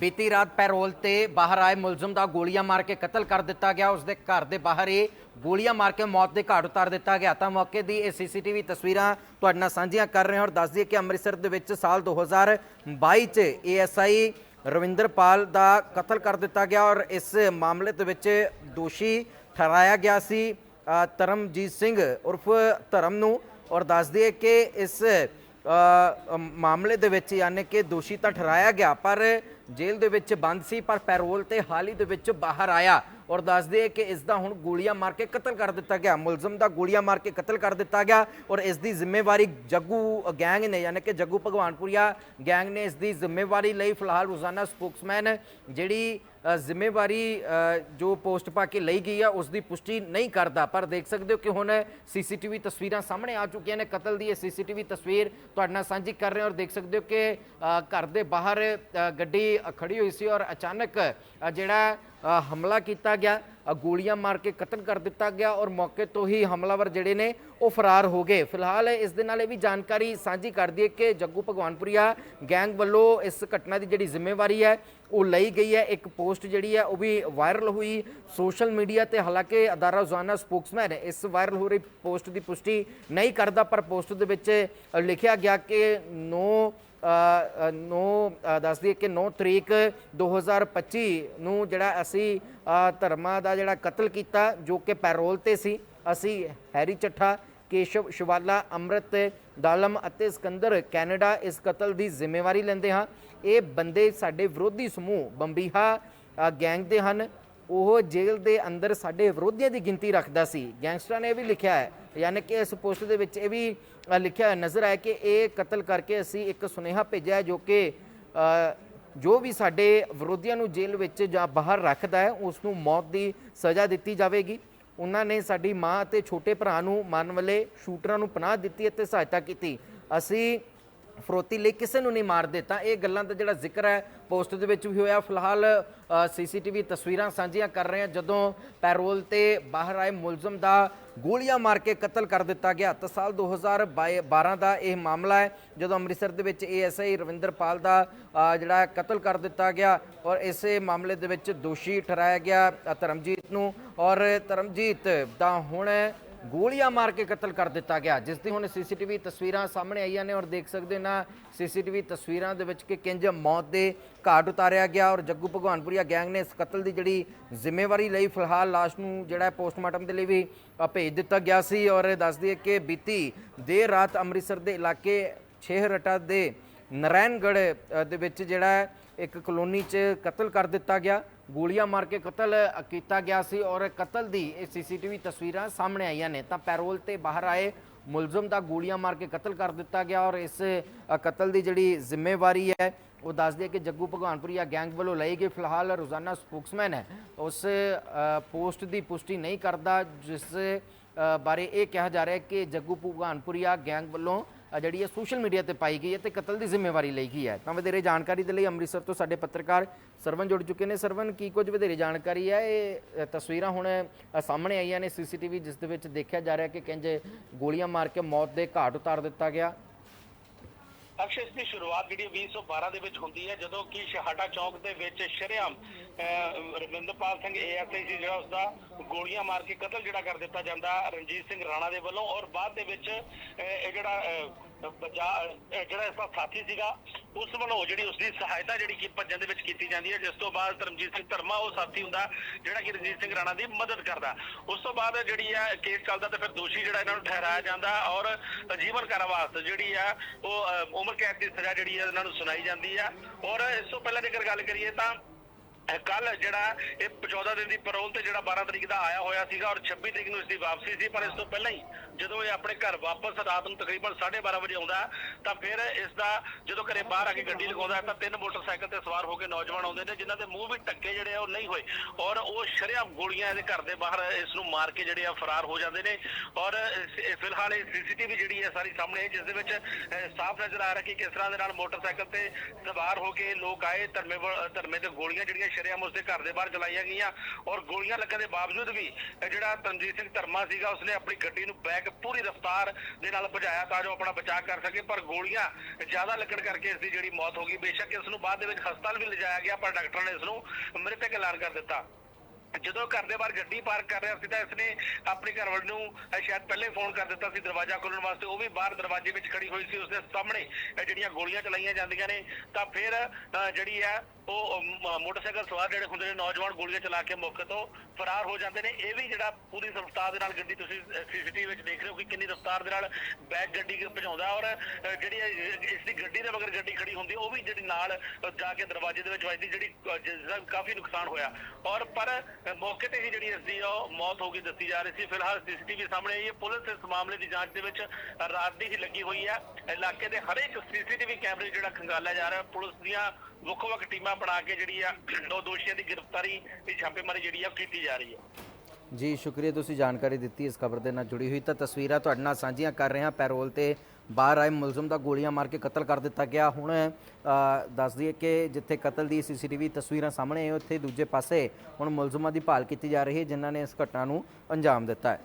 ਬੀਤੀ ਰਾਤ ਪੈਰੋਲ ਤੇ ਬਾਹਰ ਆਏ ਮੁਲਜ਼ਮ ਦਾ ਗੋਲੀਆਂ ਮਾਰ ਕੇ ਕਤਲ ਕਰ ਦਿੱਤਾ ਗਿਆ। ਉਸ ਦੇ ਘਰ ਦੇ ਬਾਹਰ ਹੀ ਗੋਲੀਆਂ ਮਾਰ ਕੇ ਮੌਤ ਦੇ ਘਾਟ ਉਤਾਰ ਦਿੱਤਾ ਗਿਆ। ਤਾਂ ਮੌਕੇ ਦੀ ਇਹ ਸੀਸੀਟੀਵੀ ਤਸਵੀਰਾਂ ਤੁਹਾਡੇ ਨਾਲ ਸਾਂਝੀਆਂ ਕਰ ਰਹੇ ਹਾਂ ਔਰ ਦੱਸ ਦਈਏ ਕਿ ਅੰਮ੍ਰਿਤਸਰ ਦੇ ਵਿੱਚ ਸਾਲ 2022 ਚ ਏਐਸਆਈ ਰਵਿੰਦਰਪਾਲ ਦਾ ਕਤਲ ਕਰ ਦਿੱਤਾ ਗਿਆ ਔਰ ਇਸ ਮਾਮਲੇ ਦੇ ਵਿੱਚ ਦੋਸ਼ੀ ਠਹਿਰਾਇਆ ਗਿਆ ਸੀ ਧਰਮਜੀਤ ਸਿੰਘ ਉਰਫ ਧਰਮ ਨੂੰ। ਔਰ ਦੱਸ ਦਈਏ ਕਿ ਇਸ ਮਾਮਲੇ ਦੇ ਵਿੱਚ ਯਾਨੀ ਕਿ ਦੋਸ਼ੀ ਤਾਂ ਠਹਿਰਾਇਆ ਗਿਆ, ਪਰ ਜੇਲ੍ਹ ਦੇ ਵਿੱਚ ਬੰਦ ਸੀ ਪਰ ਪੈਰੋਲ ਤੇ ਹਾਲ ਹੀ ਦੇ ਵਿੱਚ ਬਾਹਰ ਆਇਆ। ਔਰ ਦੱਸ ਦਈਏ ਕਿ ਇਸ ਦਾ ਹੁਣ ਗੋਲੀਆਂ ਮਾਰ ਕੇ ਕਤਲ ਕਰ ਦਿੱਤਾ ਗਿਆ। ਮੁਲਜ਼ਮ ਦਾ ਗੋਲੀਆਂ ਮਾਰ ਕੇ ਕਤਲ ਕਰ ਦਿੱਤਾ ਗਿਆ ਔਰ ਇਸ ਦੀ ਜ਼ਿੰਮੇਵਾਰੀ ਜੱਗੂ ਗੈਂਗ ਨੇ ਯਾਨੀ ਕਿ ਜੱਗੂ ਭਗਵਾਨਪੁਰੀਆ ਗੈਂਗ ਨੇ ਇਸ ਦੀ ਜ਼ਿੰਮੇਵਾਰੀ ਲਈ ਫਿਲਹਾਲ ਰੋਜ਼ਾਨਾ ਸਪੋਕਸਮੈਨ ਜਿਹੜੀ ਜ਼ਿੰਮੇਵਾਰੀ ਜੋ ਪੋਸਟ ਪਾ ਕੇ ਲਈ ਗਈ ਆ ਉਸ ਦੀ ਪੁਸ਼ਟੀ ਨਹੀਂ ਕਰਦਾ। ਪਰ ਦੇਖ ਸਕਦੇ ਹੋ ਕਿ ਹੁਣ ਸੀਸੀਟੀਵੀ ਤਸਵੀਰਾਂ ਸਾਹਮਣੇ ਆ ਚੁੱਕੀਆਂ ਨੇ। ਕਤਲ ਦੀ ਇਹ ਸੀਸੀਟੀਵੀ ਤਸਵੀਰ ਤੁਹਾਡੇ ਨਾਲ ਸਾਂਝੀ ਕਰ ਰਹੇ ਹਾਂ ਔਰ ਦੇਖ ਸਕਦੇ ਹੋ ਕਿ ਘਰ ਦੇ ਬਾਹਰ ਗੱਡੀ ਅ, ਖੜੀ ਹੋਈ ਸੀ ਔਰ ਅਚਾਨਕ ਜਿਹੜਾ ਹਮਲਾ ਕੀਤਾ ਗਿਆ ਗੋਲੀਆਂ ਮਾਰ ਕੇ ਕਤਲ ਕਰ ਦਿੱਤਾ ਗਿਆ ਔਰ ਮੌਕੇ ਤੋਂ ਹੀ ਹਮਲਾਵਰ ਜਿਹੜੇ ਨੇ ਉਹ ਫਰਾਰ ਹੋ ਗਏ। ਫਿਲਹਾਲ ਇਸ ਦੇ ਨਾਲ ਇਹ ਵੀ ਜਾਣਕਾਰੀ ਸਾਂਝੀ ਕਰ ਦਈਏ ਕਿ ਜੱਗੂ ਭਗਵਾਨਪੁਰੀਆ ਗੈਂਗ ਵੱਲੋਂ ਇਸ ਘਟਨਾ ਦੀ ਜਿਹੜੀ ਜ਼ਿੰਮੇਵਾਰੀ ਹੈ, ਉਹ ਲਈ ਗਈ ਹੈ। ਇੱਕ ਪੋਸਟ ਜਿਹੜੀ ਹੈ, ਉਹ ਵੀ ਵਾਇਰਲ ਹੋਈ। ਸੋਸ਼ਲ ਮੀਡੀਆ ਤੇ ਹਾਲਾਂਕਿ ਅਦਾਰਾ ਰੋਜ਼ਾਨਾ ਸਪੋਕਸਮੈਨ ਇਸ ਵਾਇਰਲ ਹੋ ਰਹੀ ਪੋਸਟ ਦੀ ਪੁਸ਼ਟੀ ਨਹੀਂ ਕਰਦਾ, ਪਰ ਪੋਸਟ ਦੇ ਵਿੱਚ ਲਿਖਿਆ ਗਿਆ ਕਿ ਨੋ ਨੋ ਦੱਸ ਦਈਏ ਕਿ 9 ਤਰੀਕ 2025 ਨੂੰ ਜਿਹੜਾ ਅਸੀਂ ਅ, ਧਰਮਾ ਦਾ ਜਿਹੜਾ ਕਤਲ ਕੀਤਾ ਜੋ ਕਿ ਪੈਰੋਲ ਤੇ ਸੀ ਅਸੀਂ ਹੈਰੀ ਚੱਠਾ ਕੇਸ਼ਵ ਸ਼ਿਵਾਲਾ ਅੰਮ੍ਰਿਤ ਦਾਲਮ ਅਤੇ ਸਿਕੰਦਰ ਕੈਨੇਡਾ ਇਸ ਕਤਲ ਦੀ ਜ਼ਿੰਮੇਵਾਰੀ ਲੈਂਦੇ ਹਾਂ। ਇਹ ਬੰਦੇ ਸਾਡੇ ਵਿਰੋਧੀ ਸਮੂਹ ਬੰਬੀਹਾ ਗੈਂਗ ਦੇ ਹਨ। ਉਹ ਜੇਲ੍ਹ ਦੇ ਅੰਦਰ ਸਾਡੇ ਵਿਰੋਧੀਆਂ ਦੀ ਗਿਣਤੀ ਰੱਖਦਾ ਸੀ। ਗੈਂਗਸਟਰਾਂ ਨੇ ਇਹ ਵੀ ਲਿਖਿਆ ਹੈ, ਯਾਨੀ ਕਿ ਇਸ ਪੋਸਟ ਦੇ ਵਿੱਚ ਇਹ ਵੀ ਲਿਖਿਆ ਨਜ਼ਰ ਆਇਆ ਕਿ ਇਹ ਕਤਲ ਕਰਕੇ ਅਸੀਂ ਇੱਕ ਸੁਨੇਹਾ ਭੇਜਿਆ ਜੋ ਕਿ ਜੋ ਵੀ ਸਾਡੇ ਵਿਰੋਧੀਆਂ ਨੂੰ ਜੇਲ੍ਹ ਵਿੱਚ ਜਾਂ ਬਾਹਰ ਰੱਖਦਾ ਹੈ, ਉਸ ਨੂੰ ਮੌਤ ਦੀ ਸਜ਼ਾ ਦਿੱਤੀ ਜਾਵੇਗੀ। ਉਹਨਾਂ ਨੇ ਸਾਡੀ ਮਾਂ ਅਤੇ ਛੋਟੇ ਭਰਾ ਨੂੰ ਮਾਰਨ ਵਾਲੇ ਸ਼ੂਟਰਾਂ ਨੂੰ ਪਨਾਹ ਦਿੱਤੀ ਅਤੇ ਸਹਾਇਤਾ ਕੀਤੀ। ਅਸੀਂ ਫਰੋਤੀ ਲਈ ਕਿਸੇ ਨੂੰ ਨਹੀਂ ਮਾਰਦੇ ਤਾਂ ਇਹ ਗੱਲਾਂ ਦਾ ਜਿਹੜਾ ਜ਼ਿਕਰ ਹੈ, ਪੋਸਟ ਦੇ ਵਿੱਚ ਵੀ ਹੋਇਆ। ਫਿਲਹਾਲ ਸੀਸੀਟੀਵੀ ਤਸਵੀਰਾਂ ਸਾਂਝੀਆਂ ਕਰ ਰਹੇ ਹਾਂ। ਜਦੋਂ ਪੈਰੋਲ ਤੇ ਬਾਹਰ ਆਏ ਮੁਲਜ਼ਮ ਦਾ ਗੋਲੀਆਂ ਮਾਰ ਕੇ ਕਤਲ ਕਰ ਦਿੱਤਾ ਗਿਆ, ਤਾਂ ਸਾਲ 2012 ਦਾ ਇਹ ਮਾਮਲਾ ਹੈ, ਜਦੋਂ ਅੰਮ੍ਰਿਤਸਰ ਦੇ ਵਿੱਚ ਏਐਸਆਈ ਰਵਿੰਦਰਪਾਲ ਦਾ ਜਿਹੜਾ ਕਤਲ ਕਰ ਦਿੱਤਾ ਗਿਆ ਔਰ ਇਸੇ ਮਾਮਲੇ ਦੇ ਵਿੱਚ ਦੋਸ਼ੀ ਠਹਿਰਾਇਆ ਗਿਆ ਧਰਮਜੀਤ ਨੂੰ ਔਰ ਧਰਮਜੀਤ ਦਾ ਹੁਣ ਗੋਲੀਆਂ ਮਾਰ ਕੇ ਕਤਲ ਕਰ ਦਿੱਤਾ ਗਿਆ। ਜਿਸ ਦੀ ਹੁਣ ਸੀਸੀਟੀਵੀ ਤਸਵੀਰਾਂ ਸਾਹਮਣੇ ਆਈਆਂ ਨੇ ਔਰ ਦੇਖ ਸਕਦੇ ਹੋ ਨਾ, ਸੀਸੀਟੀਵੀ ਤਸਵੀਰਾਂ ਦੇ ਵਿੱਚ ਕਿ ਕਿੰਜ ਮੌਤ ਦੇ ਘਾਟ ਉਤਾਰਿਆ ਗਿਆ ਔਰ ਜੱਗੂ ਭਗਵਾਨਪੁਰੀਆ ਗੈਂਗ ਨੇ ਇਸ ਕਤਲ ਦੀ ਜਿਹੜੀ ਜ਼ਿੰਮੇਵਾਰੀ ਲਈ ਫਿਲਹਾਲ ਲਾਸ਼ ਨੂੰ ਜਿਹੜਾ ਪੋਸਟਮਾਰਟਮ ਦੇ ਲਈ ਵੀ ਭੇਜ ਦਿੱਤਾ ਗਿਆ ਸੀ ਔਰ ਦੱਸ ਦਈਏ ਕਿ ਬੀਤੀ ਦੇਰ ਰਾਤ ਅੰਮ੍ਰਿਤਸਰ ਦੇ ਇਲਾਕੇ ਛੇਹਰਟਾ ਦੇ ਨਰੈਣਗੜ੍ਹ ਦੇ ਵਿੱਚ ਜਿਹੜਾ ਇੱਕ ਕਲੋਨੀ 'ਚ ਕਤਲ ਕਰ ਦਿੱਤਾ ਗਿਆ। ਗੋਲੀਆਂ ਮਾਰ ਕੇ ਕਤਲ ਕੀਤਾ ਗਿਆ ਸੀ ਔਰ ਕਤਲ ਦੀ ਇਹ ਸੀਸੀਟੀਵੀ ਤਸਵੀਰਾਂ ਸਾਹਮਣੇ ਆਈਆਂ ਨੇ। ਤਾਂ ਪੈਰੋਲ ਤੇ ਬਾਹਰ ਆਏ ਮੁਲਜ਼ਮ ਦਾ ਗੋਲੀਆਂ ਮਾਰ ਕੇ ਕਤਲ ਕਰ ਦਿੱਤਾ ਗਿਆ ਔਰ ਇਸ ਕਤਲ ਦੀ ਜਿਹੜੀ ਜ਼ਿੰਮੇਵਾਰੀ ਹੈ, ਉਹ ਦੱਸ ਦਈਏ ਕਿ ਜੱਗੂ ਭਗਵਾਨਪੁਰੀਆ ਗੈਂਗ ਵੱਲੋਂ ਲਈ ਗਈ। ਫਿਲਹਾਲ ਰੋਜ਼ਾਨਾ ਸਪੋਕਸਮੈਨ ਹੈ। ਉਸ ਪੋਸਟ ਦੀ ਪੁਸ਼ਟੀ ਨਹੀਂ ਕਰਦਾ, ਜਿਸ ਬਾਰੇ ਇਹ ਕਿਹਾ ਜਾ ਰਿਹਾ ਹੈ ਕਿ ਜੱਗੂ ਭਗਵਾਨਪੁਰੀਆ ਗੈਂਗ ਵੱਲੋਂ ਜਿਹੜੀ ਹੈ ਸੋਸ਼ਲ ਮੀਡੀਆ ਤੇ ਪਾਈ ਗਈ ਹੈ ਤੇ ਕਤਲ ਦੀ ਜ਼ਿੰਮੇਵਾਰੀ ਲਈ ਗਈ ਹੈ। ਤਾਂ ਵਧੇਰੇ ਜਾਣਕਾਰੀ ਦੇ ਲਈ ਅੰਮ੍ਰਿਤਸਰ ਤੋਂ ਸਾਡੇ ਪੱਤਰਕਾਰ ਸਰਵਨ ਜੁੜ ਚੁੱਕੇ ਨੇ। ਸਰਵਨ, ਕੀ ਕੁਝ ਵਧੇਰੇ ਜਾਣਕਾਰੀ ਹੈ? ਇਹ ਤਸਵੀਰਾਂ ਹੁਣ ਸਾਹਮਣੇ ਆਈਆਂ ਨੇ ਸੀਸੀਟੀਵੀ, ਜਿਸ ਦੇ ਵਿੱਚ ਦੇਖਿਆ ਜਾ ਰਿਹਾ ਕਿ ਕਿੰਜ ਗੋਲੀਆਂ ਮਾਰ ਕੇ ਮੌਤ ਦੇ ਘਾਟ ਉਤਾਰ ਦਿੱਤਾ ਗਿਆ। ਅਕਸ਼ੇ ਇਸ ਦੀ ਸ਼ੁਰੂਆਤ ਜਿਹੜੀ 2012 ਦੇ ਵਿੱਚ ਹੁੰਦੀ ਹੈ ਜਦੋਂ ਕਿ ਸ਼ਹਾਟਾ ਚੌਕ ਦੇ ਵਿੱਚ ਸ਼ਰੇਆਮ ਅਹ, ਰਵਿੰਦਰਪਾਲ ਸਿੰਘ ਏਐਸਆਈ ਸੀ ਜਿਹੜਾ ਉਸਦਾ ਗੋਲੀਆਂ ਮਾਰ ਕੇ ਕਤਲ ਜਿਹੜਾ ਕਰ ਦਿੱਤਾ ਜਾਂਦਾ ਰਣਜੀਤ ਸਿੰਘ ਰਾਣਾ ਦੇ ਵੱਲੋਂ ਔਰ ਬਾਅਦ ਦੇ ਵਿੱਚ ਇਹ ਜਿਹੜਾ ਅਹ, ਬਚਾ ਅਹ, ਜਿਹੜਾ ਇਸਦਾ ਸਾਥੀ ਸੀਗਾ ਉਸ ਵੱਲੋਂ ਜਿਹੜੀ ਉਸਦੀ ਸਹਾਇਤਾ ਜਿਹੜੀ ਕਿ ਭੱਜਣ ਦੇ ਵਿੱਚ ਕੀਤੀ ਜਾਂਦੀ ਹੈ ਜਿਸ ਤੋਂ ਬਾਅਦ ਧਰਮਜੀਤ ਸਿੰਘ ਧਰਮਾ ਉਹ ਸਾਥੀ ਹੁੰਦਾ ਜਿਹੜਾ ਕਿ ਰਣਜੀਤ ਸਿੰਘ ਰਾਣਾ ਦੀ ਮਦਦ ਕਰਦਾ। ਉਸ ਤੋਂ ਬਾਅਦ ਜਿਹੜੀ ਹੈ ਕੇਸ ਚੱਲਦਾ ਤੇ ਫਿਰ ਦੋਸ਼ੀ ਜਿਹੜਾ ਇਹਨਾਂ ਨੂੰ ਠਹਿਰਾਇਆ ਜਾਂਦਾ ਔਰ ਜੀਵਨ ਕਾਰਾਵਾਸ ਜਿਹੜੀ ਆ ਉਹ ਅਹ, ਉਮਰ ਕੈਦ ਦੀ ਸਜ਼ਾ ਜਿਹੜੀ ਹੈ ਇਹਨਾਂ ਨੂੰ ਸੁਣਾਈ ਜਾਂਦੀ ਆ। ਔਰ ਇਸ ਤੋਂ ਪਹਿਲਾਂ ਜੇਕਰ ਗੱਲ ਕਰੀਏ ਤਾਂ ਕੱਲ ਜਿਹੜਾ ਇਹ 14 ਦਿਨ ਦੀ ਪੈਰੋਲ ਤੇ ਜਿਹੜਾ 12 ਤਰੀਕ ਦਾ ਆਇਆ ਹੋਇਆ ਸੀਗਾ ਔਰ 26 ਤਰੀਕ ਨੂੰ ਇਸ ਦੀ ਵਾਪਸੀ ਸੀ, ਪਰ ਇਸ ਤੋਂ ਪਹਿਲਾਂ ਹੀ ਜਦੋਂ ਇਹ ਆਪਣੇ ਘਰ ਵਾਪਸ ਰਾਤ ਨੂੰ ਤਕਰੀਬਨ 12:30 ਵਜੇ ਆਉਂਦਾ, ਤਾਂ ਫਿਰ ਇਸ ਦਾ ਜਦੋਂ ਘਰੇ ਬਾਹਰ ਆ ਕੇ ਗੱਡੀ ਲਗਾਉਂਦਾ ਤਾਂ ਤਿੰਨ ਮੋਟਰਸਾਈਕਲ ਤੇ ਸਵਾਰ ਹੋ ਕੇ ਨੌਜਵਾਨ ਆਉਂਦੇ ਨੇ, ਜਿਨ੍ਹਾਂ ਦੇ ਮੂੰਹ ਵੀ ਟੱਕੇ ਜਿਹੜੇ ਆ, ਉਹ ਨਹੀਂ ਹੋਏ ਔਰ ਉਹ ਸ਼ਰੇਆਮ ਗੋਲੀਆਂ ਇਹਦੇ ਘਰ ਦੇ ਬਾਹਰ ਇਸ ਨੂੰ ਮਾਰ ਕੇ ਜਿਹੜੇ ਆ ਫਰਾਰ ਹੋ ਜਾਂਦੇ ਨੇ ਔਰ ਇਸ- ਇਹ ਫਿਲਹਾਲ ਇਹ ਸੀਸੀਟੀਵੀ ਜਿਹੜੀ ਹੈ ਸਾਰੀ ਸਾਹਮਣੇ ਹੈ ਜਿਸ ਦੇ ਵਿੱਚ ਸਾਫ਼ ਨਜ਼ਰ ਆ ਰਿਹਾ ਕਿ ਕਿਸ ਤਰ੍ਹਾਂ ਦੇ ਨਾਲ ਮੋਟਰਸਾਈਕਲ ਤੇ ਸਵਾਰ ਹੋ ਕੇ ਲੋਕ ਆਏ, ਧਰਮੇ ਧਰਮੇ ਤੇ ਗੋਲੀਆਂ ਜਿਹੜੀਆਂ ਸ਼ਰੇਆਮ ਉਸਦੇ ਘਰ ਦੇ ਬਾਹਰ ਚਲਾਈਆਂ ਗਈਆਂ ਔਰ ਗੋਲੀਆਂ ਲੱਗਣ ਦੇ ਬਾਵਜੂਦ ਵੀ ਇਹ ਜਿਹੜਾ ਤਨਜੀਤ ਸਿੰਘ ਧਰਮਾ ਸੀਗਾ, ਉਸਨੇ ਆਪਣੀ ਗੱਡੀ ਨੂੰ ਬੈਕ ਪੂਰੀ ਰਫ਼ਤਾਰ ਦੇ ਨਾਲ ਭਜਾਇਆ ਤਾਂ ਜੋ ਆਪਣਾ ਬਚਾਅ ਕਰ ਸਕੇ, ਪਰ ਗੋਲੀਆਂ ਜ਼ਿਆਦਾ ਲੱਗਣ ਕਰਕੇ ਇਸ ਦੀ ਜਿਹੜੀ ਮੌਤ ਹੋ ਗਈ। ਬੇਸ਼ੱਕ ਇਸ ਨੂੰ ਬਾਅਦ ਦੇ ਵਿੱਚ ਹਸਪਤਾਲ ਵੀ ਲਿਜਾਇਆ ਗਿਆ, ਪਰ ਡਾਕਟਰਾਂ ਨੇ ਇਸ ਨੂੰ ਮ੍ਰਿਤਕ ਐਲਾਨ ਕਰ ਦਿੱਤਾ। ਜਦੋਂ ਘਰ ਦੇ ਬਾਹਰ ਗੱਡੀ ਪਾਰਕ ਕਰ ਰਿਹਾ ਸੀ ਤਾਂ ਇਸਨੇ ਆਪਣੇ ਘਰਵਾਲ ਨੂੰ ਸ਼ਾਇਦ ਪਹਿਲੇ ਫੋਨ ਕਰ ਦਿੱਤਾ ਸੀ ਦਰਵਾਜ਼ਾ ਖੋਲਣ ਵਾਸਤੇ। ਉਹ ਵੀ ਬਾਹਰ ਦਰਵਾਜ਼ੇ ਵਿੱਚ ਖੜੀ ਹੋਈ ਸੀ। ਉਸਦੇ ਸਾਹਮਣੇ ਜਿਹੜੀਆਂ ਗੋਲੀਆਂ ਚਲਾਈਆਂ ਜਾਂਦੀਆਂ ਨੇ, ਤਾਂ ਫਿਰ ਅਹ ਜਿਹੜੀ ਹੈ ਉਹ ਅਮ, ਮੋਟਰਸਾਈਕਲ ਸਵਾਰ ਜਿਹੜੇ ਹੁੰਦੇ ਨੇ ਨੌਜਵਾਨ ਗੋਲੀਆਂ ਚਲਾ ਕੇ ਮੌਕੇ ਤੋਂ ਫਰਾਰ ਹੋ ਜਾਂਦੇ ਨੇ। ਇਹ ਵੀ ਜਿਹੜਾ ਪੂਰੀ ਰਫ਼ਤਾਰ ਦੇ ਨਾਲ ਗੱਡੀ ਤੁਸੀਂ ਸੀਸੀਟੀਵੀ ਵਿੱਚ ਦੇਖ ਰਹੇ ਹੋ ਕਿ ਕਿੰਨੀ ਰਫ਼ਤਾਰ ਦੇ ਨਾਲ ਬੈਕ ਗੱਡੀ ਭਜਾਉਂਦਾ ਔਰ ਅਹ, ਜਿਹੜੀ ਇਹ- ਇਸ ਦੀ ਗੱਡੀ ਦੇ ਮਗਰ ਗੱਡੀ ਖੜੀ ਹੁੰਦੀ ਉਹ ਵੀ ਜਿਹੜੀ ਨਾਲ ਅਹ, ਜਾ ਕੇ ਦਰਵਾਜ਼ੇ ਦੇ ਵਿੱਚ ਵੱਜਦੀ ਜਿਹੜੀ ਅਹ, ਜਿਸ ਦਾ ਕਾਫੀ ਨੁਕਸਾਨ ਹੋਇਆ। ਔਰ ਪਰ ਅਹ, ਮੌਕੇ ਤੇ ਹੀ ਜਿਹੜੀ ਇਸ ਦੀ ਉਹ ਮੌਤ ਹੋ ਗਈ ਦੱਸੀ ਜਾ ਰਹੀ ਸੀ। ਫਿਲਹਾਲ ਸੀਸੀਟੀਵੀ ਸਾਹਮਣੇ ਆਈ ਹੈ। ਪੁਲਿਸ ਇਸ ਮਾਮਲੇ ਦੀ ਜਾਂਚ ਦੇ ਵਿੱਚ ਰਾਤ ਦੀ ਹੀ ਲੱਗੀ ਹੋਈ ਹੈ। ਇਲਾਕੇ ਦੇ ਹਰੇਕ ਸੀਸੀਟੀਵੀ ਕੈਮਰੇ ਜਿਹੜਾ ਖੰਗਾਲਿਆ ਜਾ ਰਿਹਾ ਪੁਲਿਸ ਦੀਆਂ ਵੱਖੋ ਵੱਖ ਟੀਮਾਂ ਬਣਾ ਕੇ ਜਿਹੜੀ ਆ ਉਹ ਦੋਸ਼ੀਆਂ ਦੀ ਗ੍ਰਿਫਤਾਰੀ ਦੀ ਛਾਪੇਮਾਰੀ ਜਿਹੜੀ ਆ ਕੀਤੀ ਜਾ ਰਹੀ ਹੈ। ਜੀ ਸ਼ੁਕਰੀਆ ਤੁਸੀਂ ਜਾਣਕਾਰੀ ਦਿੱਤੀ ਇਸ ਖਬਰ ਦੇ ਨਾਲ ਜੁੜੀ ਹੋਈ। ਤਾਂ ਤਸਵੀਰਾਂ ਤੁਹਾਡੇ ਨਾਲ ਸਾਂਝੀਆਂ ਕਰ ਰਹੇ ਹਾਂ। ਪੈਰੋਲ ਤੇ ਬਾਹਰ ਆਏ ਮੁਲਜ਼ਮ ਦਾ ਗੋਲੀਆਂ ਮਾਰ ਕੇ ਕਤਲ ਕਰ ਦਿੱਤਾ ਗਿਆ। ਹੁਣ ਅ, ਦੱਸ ਦਈਏ ਕਿ ਜਿੱਥੇ ਕਤਲ ਦੀ ਸੀਸੀਟੀਵੀ ਤਸਵੀਰਾਂ ਸਾਹਮਣੇ ਆਏ ਉੱਥੇ ਦੂਜੇ ਪਾਸੇ ਹੁਣ ਮੁਲਜ਼ਮਾਂ ਦੀ ਭਾਲ ਕੀਤੀ ਜਾ ਰਹੀ ਹੈ ਜਿਨ੍ਹਾਂ ਨੇ ਇਸ ਘਟਨਾ ਨੂੰ ਅੰਜਾਮ ਦਿੱਤਾ ਹੈ।